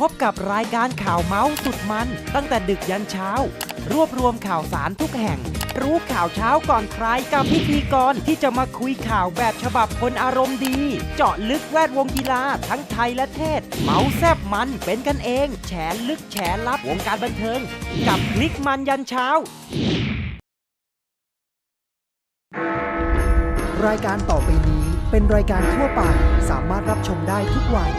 พบกับรายการข่าวเมาส์สุดมัน ตั้งแต่ดึกยันเช้า รวบรวมข่าวสารทุกแห่ง รู้ข่าวเช้าก่อนใครกับพิธีกรที่จะมาคุยข่าวแบบฉบับคนอารมณ์ดี เจาะลึกแวดวงกีฬาทั้งไทยและเทศ เมาส์แซบมันเป็นกันเอง แฉลึกแฉลับวงการบันเทิง กับคลิกมันยันเช้ารายการต่อไปนี้เป็นรายการทั่วไป สามารถรับชมได้ทุกวัย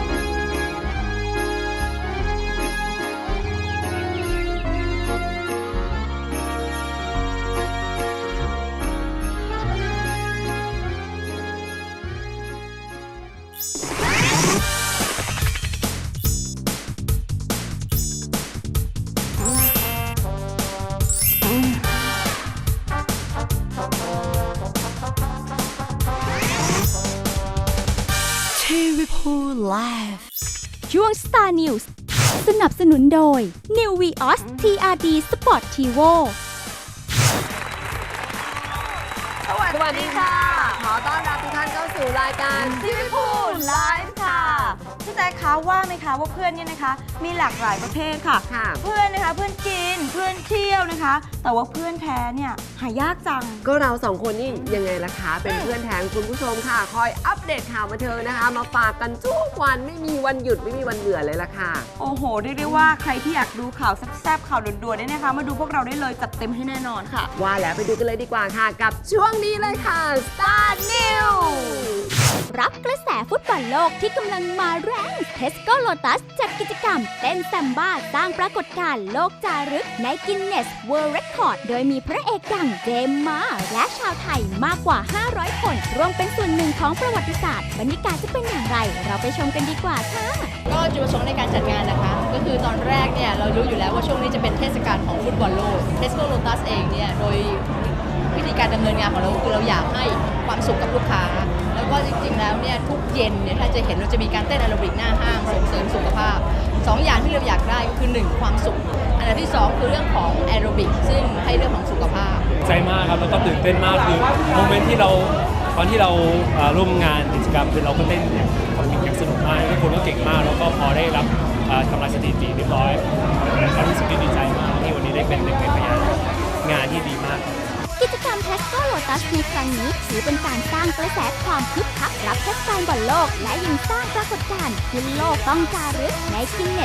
พูไลฟ์ช่วง Star News สนับสนุนโดย New Vios TRD Sport Tivo สวัสดีค่ะ ขอต้อนรับทุกท่านเข้าสู่รายการทีวีพูไลฟ์ค่ะ พี่แจ๊คคะว่าไหมคะว่าเพื่อนเนี่ยนะคะ มีหลากหลายประเภทค่ะ ค่ะ เพื่อนนะคะเพื่อนกินเพื่อนเที่ยวนะคะ แต่ว่าเพื่อนแท้เนี่ยหายากจัง ก็เราสองคนนี่ยังไงล่ะคะ เป็นเพื่อนแทนคุณผู้ชมค่ะ คอยอัปเดตข่าวมาเธอนะคะ มาฝากกันทุกวันไม่มีวันหยุดไม่มีวันเบื่อเลยล่ะค่ะ โอ้โหเรียกได้ว่าใครที่อยากดูข่าวแซ่บๆข่าวด่วนๆเนี่ยนะคะ มาดูพวกเราได้เลยจัดเต็มให้แน่นอนค่ะ ว่าแล้วไปดูกันเลยดีกว่าค่ะ กับช่วงนี้เลยค่ะ Star News รับกระแสฟุตบอลโลกที่กำลังมาแรงเทสโก้โลตัสจัดกิจกรรมเต้นแซมบ้าสร้างปรากฏการณ์โลกจารึกในกินเนสเวิลด์เรคคอร์ด โดยมีพระเอกดังเจมมาและชาวไทยมากกว่า 500 คน รวมเป็นส่วนหนึ่งของประวัติศาสตร์ บรรยากาศจะเป็นอย่างไร เราไปชมกันดีกว่าค่ะ ก็จุดประสงค์ในการจัดงานนะคะ ก็คือตอนแรกเนี่ยเรารู้อยู่แล้วว่าช่วงนี้จะเป็นเทศกาลของฟุตบอลโลกเทสโก้โ t ตัสเองเนี่ยโดยวิธีการดำเนินงานของเราคือเราอยากให้ความสุขกับลูกค้า แล้วก็จริงๆแล้วเนี่ยทุกเย็นเนี่ยถ้าจะเห็นเราจะมีการเต้นแอโรบิกหน้าห้างส่งเสริมสุขภาพ สองอย่างที่เราอยากได้ก็คือหนึ่งความสุข อันดับที่สองคือเรื่องของแอโรบิกซึ่งให้เรื่องของสุขภาพ ใจมากครับแล้วก็ตื่นเต้นมากคือโมเมนต์ที่เราตอนที่เราร่วมงานกิจกรรมคือเราก็เต้นอย่างคอนมิกอย่างสนุกมากทุกคนก็เก่งมาก แล้วก็พอได้รับอ่าทำลายสถิติเรียบร้อยก็รู้สึกดีใจมากที่วันนี้ได้เป็นหนึ่งในพยานงานที่ดีมาก กิจกรรมเทสโก้โ t ตัสในครั้งนี้ถือเป็นการสร้างกระแสความคึกคักรับเทศกาลบอลโลก และยังสร้างปรากฏการณ์ที่โลกต้องจารึกในกินเ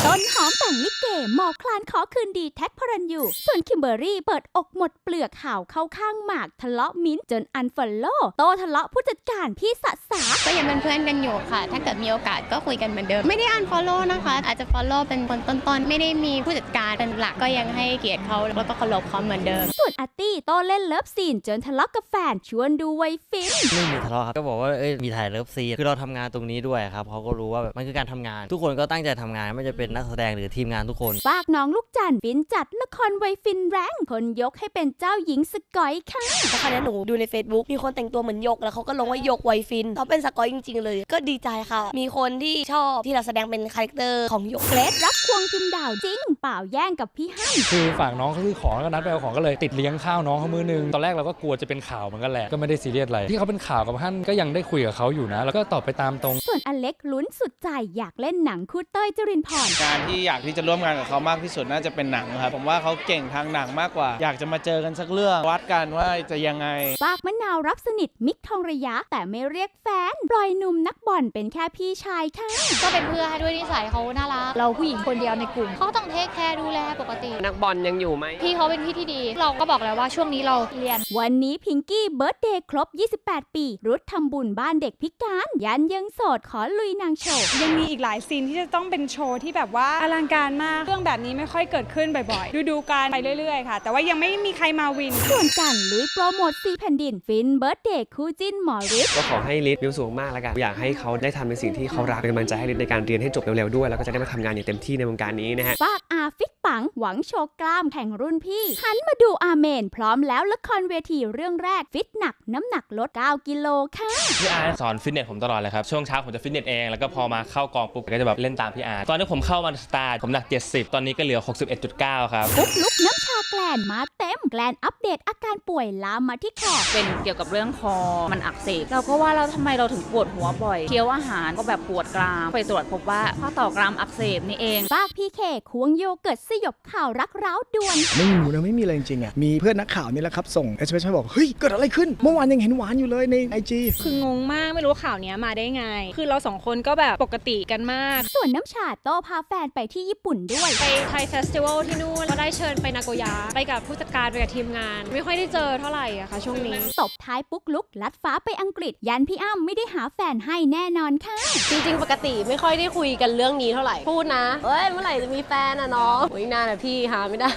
นสเวิลด์เรคคอร์ดต้นหอมแต่งลิเกหมอกคลานขอคืนดีแท็กพระรันยูส่วนคิมเบอรี่เปิดอกหมดเปลือกข่าวเข้าข้างหมากทะเลาะมิ้นท์จนอันฟอลโล่โตทะเลาะผู้จัดการพี่สะสาก็ยังเป็นเพื่อนกันอยู่ค่ะ ถ้าเกิดมีโอกาสก็คุยกันเหมือนเดิม ไม่ได้ unfollow นะคะ อาจจะ follow เป็นคนต้นๆ ไม่ได้มีผู้จัดการเป็นหลักก็ยังให้เกียรติเขาแล้วก็เคารพเขาเหมือนเดิม ส่วนอาร์ตี้โตเล่นเลิฟซีนจนทะเลาะกับแฟนชวนดูไวฟินไม่มีทะเลาะครับก็บอกว่าเอ้ยมีถ่ายเลิฟซีนคือเราทำงานตรงนี้ด้วยครับเขาก็รู้ว่าแบบมันคือการทำงาน ทุกคนก็ตั้งใจทำงานไม่ว่าจะเป็นนักแสดงหรือทีมงานทุกคนฝากน้องลูกจันทร์ฟินจัดละครไวฟินแรงคนยกให้เป็นเจ้าหญิงสกอยค่ะแล้วคราวนี้หนูดูใน Facebook มีคนแต่งตัวเหมือนยกแล้วเขาก็ลงว่ายกไวฟินเขาเป็นสกอยจริง ๆ เลย ก็ดีใจค่ะ มีคนที่ชอบที่เราแสดงเป็นคาแรคเตอร์ของยกเกรดรับควงพิมพ์ดาวจริง เปล่าแย่งกับพี่ฮั่นคือฝากน้องเขาซื้อของแล้วก็นัดไปเอาของก็เลยติดเลี้ยงข้าวน้องเขามือนึงตอนแรกเราก็กลัวจะเป็นข่าวเหมือนกันแหละก็ไม่ได้ซีเรียสอะไรที่เขาเป็นข่าวกับท่านก็ยังได้คุยกับเขาอยู่นะ แล้วก็ตอบไปตามตรง ส่วนอเล็กลุ้นสุดใจอยากเล่นหนังคู่เต้ยจรินพรงานที่อยากที่จะร่วมงานกับเขามากที่สุดน่าจะเป็นหนังครับผมว่าเขาเก่งทางหนังมากกว่า อยากจะมาเจอกันสักเรื่องวัดกันว่าจะยังไงฝากมะนาวรับสนิทมิกทองระยะ แต่ไม่เรียกแฟนปล่อยหนุ่มนักบอลเป็นแค่พี่ชายค่ะก็เป็นเพื่อนด้วยนิสัยเขาน่ารักเราผู้หญิงคนเดียวในกลุ่มเขาต้องเทคแคร์ดูแลปกติ นักบอลยังอยู่ไหมพี่เขาเป็นพี่ที่ดี เราก็บอกแล้วว่าช่วงนี้เราเรียน วันนี้พิงกี้เบิร์ดเดย์ครบ 28 ปี รุดทำบุญบ้านเด็กพิการ ยันยังโสดขอลุยนางโชว์ยังมีอีกหลายซีนที่จะต้องเป็นโชว์ที่แบบว่าอลังการมาก เรื่องแบบนี้ไม่ค่อยเกิดขึ้นบ่อยๆ ดูๆกันไปเรื่อยๆ ค่ะ แต่ว่ายังไม่มีใครมาวิน ส่วนกันลุยโปรโมทซีแผ่นดินฟินเบิร์ดเดย์คู่จิ้นหมอฤทธิ์ก็ขอให้ลิศมีความสุขมากแล้วกันอยากให้เขาได้ทำในสิ่งที่เขารักเป็นกำลังใจให้ลิศในการเรียนให้จบเร็วๆด้วย แล้วก็จะได้มาทำงานอย่างเต็มที่ในวงการนี้นะฮะฝากอาฟิตปังหวังโชว์กล้ามแข่งรุ่นพี่หันมาดูอาเมน พร้อมแล้วละครเวทีเรื่องแรกฟิตหนักน้ำหนักลด 9 กิโลค่ะพี่อาร์สอนฟิตเนสผมตลอดเลยครับช่วงเช้าผมจะฟิตเนสเองแล้วก็พอมาเข้ากองปุ๊บก็จะแบบเล่นตามพี่อาร์ตอนที่ผมเข้าวันสตาร์ผมหนัก 70 ตอนนี้ก็เหลือ 61.9 ครับปุ๊กลุกน้ำชาแกลนมาเต็มแกลนอัปเดตอาการป่วยลามมาที่แขกเป็นเกี่ยวกับเรื่องคอมันอักเสบเราก็ว่าเราทำไมเราถึงปวดหัวบ่อยเคี้ยวอาหารก็แบบปวดกรามไปตรวจพบว่าข้อต่อกรามอักเสบนี่เองฝากพีเคควงโยเกิร์ตสยบข่าวรักร้าวด่วน ไม่มีหมูนะไม่มีอะไรจริงๆอะ มีเพื่อนนักข่าวนี่แหละครับ ส่งเอสเมาบอก เฮ้ย เกิดอะไรขึ้น เมื่อวานยังเห็นหวานอยู่เลยในไอจีคืองงมากไม่รู้ข่าวเนี้ยมาได้ไง คือเราสองคนก็แบบปกติกันมาก ส่วนน้ำชาโตพาแฟนไปที่ญี่ปุ่นด้วย ไปไทยเฟสติวัลที่นู่นก็ได้เชิญไปนาโกย่าไปกับผู้จัดการไปกับทีมงาน ไม่ค่อยได้เจอเท่าไหร่อะค่ะช่วงนี้ตบท้ายปุ๊กลุก ลัดฟ้าไปอังกฤษ ยันพี่อ้ำไม่ได้หาแฟนให้แน่นอนค่ะ จริงๆ ปกติไม่ค่อยได้คุยกันเรื่องนี้เท่าไหร่ พูดนะเอ้ยเมื่อไหร่จะมีแฟนอะน้องโอ้ยนานอะพี่หาไม่ได้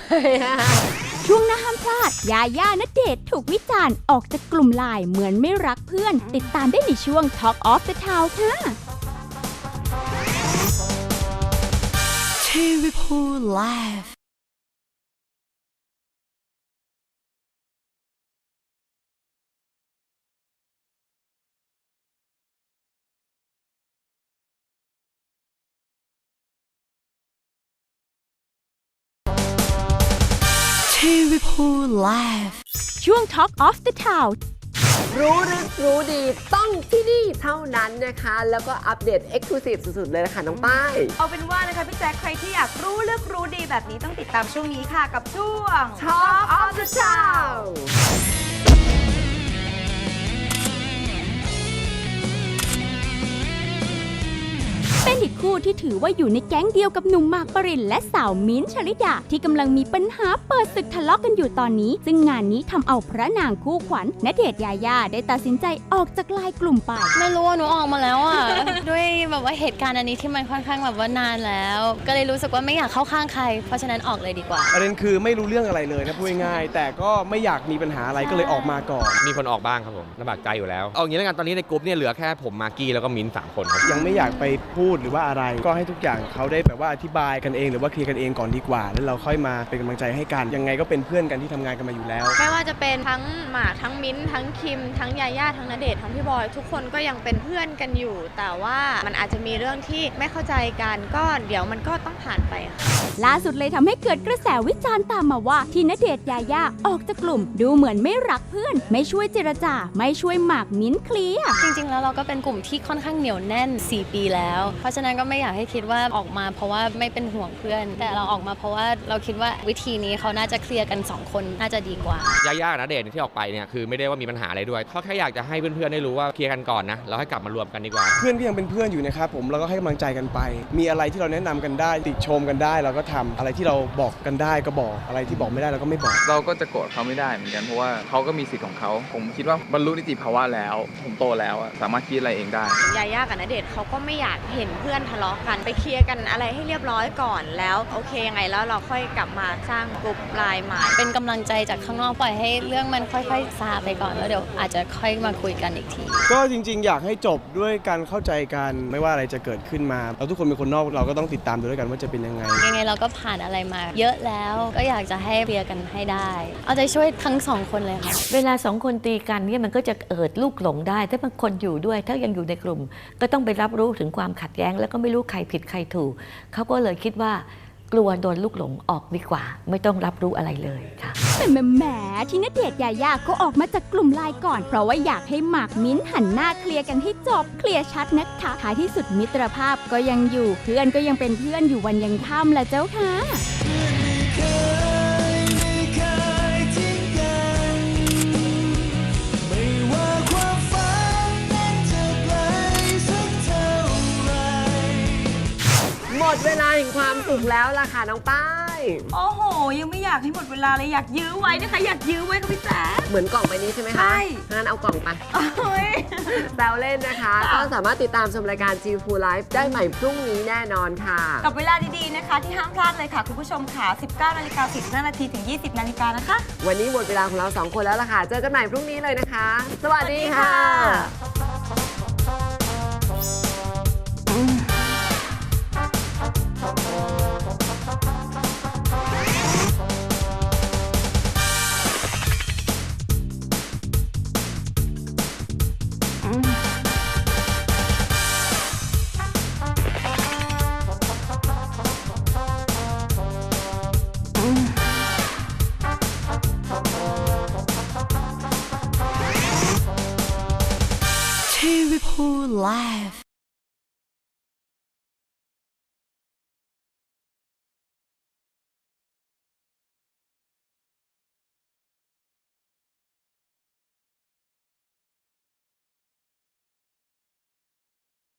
ช่วงหน้าห้ามพลาด ยาย่าณเดชน์ถูกวิจารณ์ออกจากกลุ่มไลน์เหมือนไม่รักเพื่อน ติดตามได้ในช่วง Talk of the Town ค่ะ ทีวีพูไลฟ์ทีวีพูไลฟ์ช่วง Talk of the Town รู้ลึกรู้ดีต้องที่นี่เท่านั้นนะคะ แล้วก็อัปเดต Exclusive สุดๆ เลยนะคะน้องป้าย เอาเป็นว่านะคะพี่แจ๊คใครที่อยากรู้ลึกรู้ดีแบบนี้ต้องติดตามช่วงนี้ค่ะกับช่วง Talk of the Town คู่ที่ถือว่าอยู่ในแก๊งเดียวกับหนุ่มหมากปรินและสาวมิ้นท์ชลิดาที่กำลังมีปัญหาเปิดศึกทะเลาะกันอยู่ตอนนี้ ซึ่งงานนี้ทำเอาพระนางคู่ขวัญณเดชน์ยายาได้ตัดสินใจออกจากไลายกลุ่มไป ไม่รู้ว่าหนูออกมาแล้วอะ ด้วยแบบว่าเหตุการณ์อันนี้ที่มันค่อนข้างแบบว่านานแล้ว ก็เลยรู้สึกว่าไม่อยากเข้าข้างใคร เพราะฉะนั้นออกเลยดีกว่าประเด็นคือไม่รู้เรื่องอะไรเลยนะพูดง่ายๆแต่ก็ไม่อยากมีปัญหาอะไรก็เลยออกมาก่อน มีคนออกบ้างครับผมลำบากใจอยู่แล้วเอางี้แล้วกันตอนนี้ในกลุ่มเนี่ยเหลือแค่ผมมากกี้แล้วก็มิ้นท์สามคนครับยังไม่อยากไปพูดหรือว่าอะไรก็ให้ทุกอย่างเขาได้แบบว่าอธิบายกันเอง หรือว่าเคลียร์กันเองก่อนดีกว่า แล้วเราค่อยมาเป็นกำลังใจให้กัน ยังไงก็เป็นเพื่อนกันที่ทำงานกันมาอยู่แล้ว ไม่ว่าจะเป็นทั้งหมากทั้งมิ้นท์ทั้งคิม ทั้งยาย่าทั้งณเดชน์ทั้งพี่บอย ทุกคนก็ยังเป็นเพื่อนกันอยู่ แต่ว่ามันอาจจะมีเรื่องที่ไม่เข้าใจกันก็เดี๋ยวมันก็ต้องผ่านไปค่ะ ล่าสุดเลยทำให้เกิดกระแสวิจารณ์ตามมาว่าที่ณเดชน์ยายาออกจากกลุ่ม ดูเหมือนไม่รักเพื่อน ไม่ช่วยเจรจา ไม่ช่วยหมากมิ้นท์เคลียร์ จริงๆ แล้วเราก็เป็นกลุ่มที่ค่อนข้างเหนียวแน่น 4 ปีแล้ว เพราะฉะนั้นก็ไม่อยากให้คิดว่าออกมาเพราะว่าไม่เป็นห่วงเพื่อน แต่เราออกมาเพราะว่าเราคิดว่าวิธีนี้เขาน่าจะเคลียร์กัน 2 คนน่าจะดีกว่าย่าๆนะเดชน์ที่ออกไปเนี่ยคือไม่ได้ว่ามีปัญหาอะไรด้วยเขาแค่อยากจะให้เพื่อนๆได้รู้ว่าเคลียร์กันก่อนนะแล้วให้กลับมารวมกันดีกว่า เพื่อนก็ยังเป็นเพื่อนอยู่นะครับผมเราก็ให้กำลังใจกันไป มีอะไรที่เราแนะนำกันได้ ติชมกันได้ เราก็ทำอะไรที่เราบอกกันได้ก็บอกอะไรที่บอกไม่ได้เราก็ไม่บอก เราก็จะโกรธเขาไม่ได้เหมือนกันเพราะว่าเขาก็มีสิทธิ์ของเขา ผมคิดว่าบรรลุนิติภาวะแล้ว ผมโตแล้วอะสามารถคิดอะไรเองได้ ยาย่ากับณเดชน์เขาก็ไม่อยากเห็นเพื่อนทะเลาะกันไปเคลียร์กันอะไรให้เรียบร้อยก่อนแล้วโอเคยังไงแล้วเราค่อยกลับมาสร้างกลุ่มไลน์ใหม่เป็นกำลังใจจากข้างนอกปล่อยให้เรื่องมันค่อยๆซาไปก่อนแล้วเดี๋ยวอาจจะค่อยมาคุยกันอีกที ก็จริง ๆ อยากให้จบด้วยการเข้าใจกันไม่ว่าอะไรจะเกิดขึ้นมาเราทุกคนเป็นคนนอกเราก็ต้องติดตามดูด้วยกันว่าจะเป็นยังไง ยังไงเราก็ผ่านอะไรมา เยอะแล้วก็อยากจะให้เคลียร์กันให้ได้ เอาใจช่วยทั้งสองคนเลยค่ะเวลาสองคนตีกันเนี่ยมันก็จะเกิดลูกหลงได้ ถ้าบางคนอยู่ด้วย ถ้ายังอยู่ในกลุ่ม ก็ต้องไปรับรู้ถึงความขัดแย้งแล้วก็ไม่รู้ใครผิดใครถูก เขาก็เลยคิดว่ากลัวโดนลูกหลงออกดีกว่า ไม่ต้องรับรู้อะไรเลยค่ะแต่แหมแหมที่นเดชน์ยายาก็ออกมาจากกลุ่มไลน์ก่อน เพราะว่าอยากให้หมากมิ้นหันหน้าเคลียร์กันให้จบเคลียร์ชัดนะคะท้ายที่สุดมิตรภาพก็ยังอยู่เพื่อนก็ยังเป็นเพื่อนอยู่วันยังค่ำละเจ้าค่ะ ดเวลาแห่งความสุขแล้วล่ะค่ะน้องป้าย โอ้โห ยังไม่อยากให้หมดเวลาเลยอยากยื้อไว้นะคะ อยากยื้อไว้ค่ะพี่แจ๊ค เหมือนกล่องใบนี้ใช่ไหมคะใช่ งั้นเอากล่องไปแซวเล่นนะคะ ก็สามารถติดตามชมรายการ G Full Life ได้ใหม่พรุ่งนี้แน่นอนค่ะ กับเวลาดีๆนะคะ ที่ห้ามพลาดเลยค่ะ คุณผู้ชมค่ะ 19นาฬิกา15นาทีถึง 20นาฬิกานะคะ วันนี้หมดเวลาของเราสองคนแล้วล่ะค่ะ เจอกันใหม่พรุ่งนี้เลยนะคะ สวัสดีค่ะ whole life